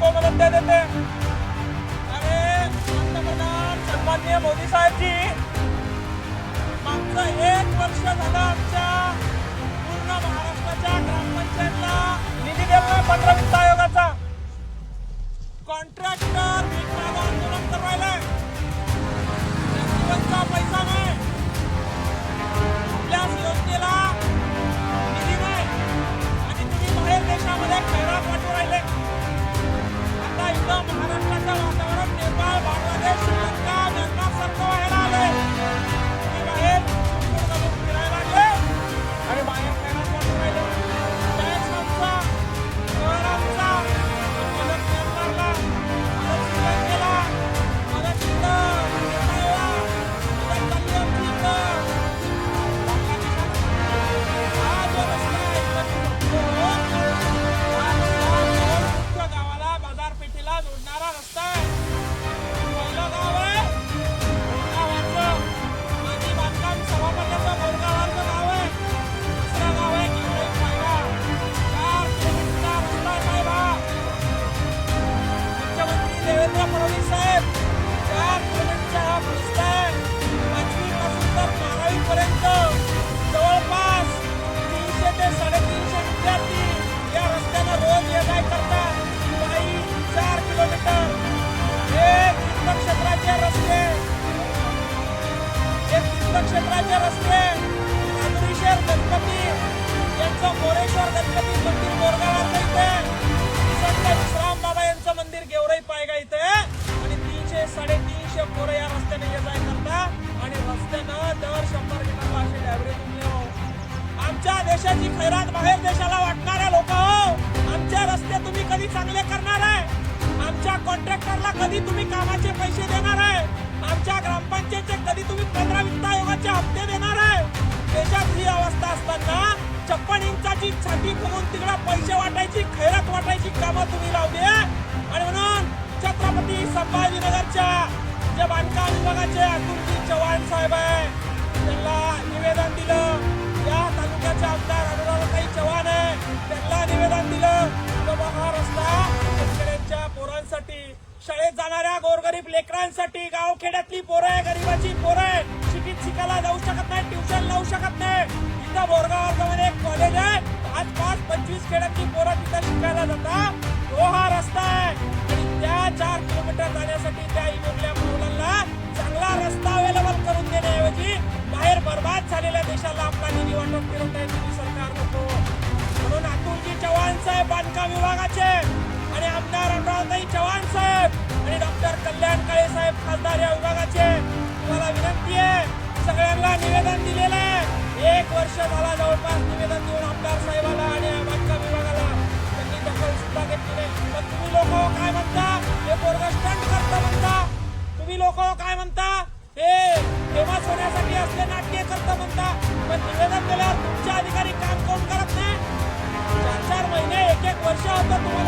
जाता है दे देते? अरे पंतप्रधान सन्माननीय मोदी साहेबजी मागचं एक वर्ष झालं आमच्या पूर्ण महाराष्ट्राच्या ग्रामपंचायतला. तीर्थक्षेत्राचे रस्ते नागरीशेर गणपती यांचं मोरेश्वर गणपती मंदिर बोरगावात इथे विश्राम बाबा यांचं मंदिर गेवराई पायगा इथे. आणि तीनशे साडेतीनशे पोरं या रस्त्याने ये जाय करता. आणि रस्त्यानं दर शंभर मीटरला असे डॅबरे तुम्ही हो. आमच्या देशाची खैरात बाहेर देशाला वाटणाऱ्या लोक हो. आमचे रस्ते तुम्ही कधी चांगले करणार आहे? आमच्या कॉन्ट्रॅक्टरला कधी तुम्ही कामाचे पैसे देणार आहे? आमच्या ग्रामपंचायतचे कधी तुम्ही पंधरा वित्त आयोगाचे हप्ते देणार आहे? देशात ही अवस्था असताना छप्पन इंचाची छाती फुगून तिकडे पैसे वाटायची खैरात वाटायची कामं तुम्ही लावली आणि म्हणून छत्रपती संभाजीनगरच्या जे बांधकाम विभागाचे अतुलजी चव्हाण साहेब आहे त्यांना निवेदन दिलं. या तालुक्याचे आमदार अनुराधाताई चव्हाण आहे त्यांना निवेदन दिलं. शाळेत जाणाऱ्या गोरगरीब लेकरांसाठी गावखेड्यातली पोरं आहे गरीबाची पोरं आहे शिकित शिकायला जाऊ शकत नाही ट्युशन लावू शकत नाही. इथं बोरगाव जवळ एक कॉलेज आहे. आज पाच पंचवीस खेड्यातली पोरं तिथं शिकायला जातात. तो हा रस्ता आहे. आणि त्या चार किलोमीटर जाण्यासाठी त्या इमोगल्या मुलांना चांगला रस्ता अवेलेबल करून देण्याऐवजी बाहेर बर्बाद झालेल्या देशाला आपला निधी वाटप फिरवताय तुम्ही सरकार नको. म्हणून अतुलजी चव्हाण साहेब बांधकाम विभागाचे. आमदार अनुराधाई चव्हाण साहेब आणि डॉक्टर कल्याण काळे साहेब खासदार या विभागाचे. तुम्हाला विनंती आहे सगळ्यांना निवेदन दिलेलं आहे. एक वर्ष झाला जवळपास निवेदन देऊन आमदार साहेबाला आणि बांधकाम विभागाला त्यांनी दखल सुद्धा घेतली नाही. पण तुम्ही लोक हो काय म्हणता? हे पोरग स्टंट करतं म्हणता. तुम्ही लोक हो काय म्हणता? हे फेमस होण्यासाठी असले नाट्य करतं म्हणता. पण निवेदन दिल्यावर तुमचे अधिकारी काम कोण करत नाही? चार चार महिने एक एक वर्ष होतं तुम्हाला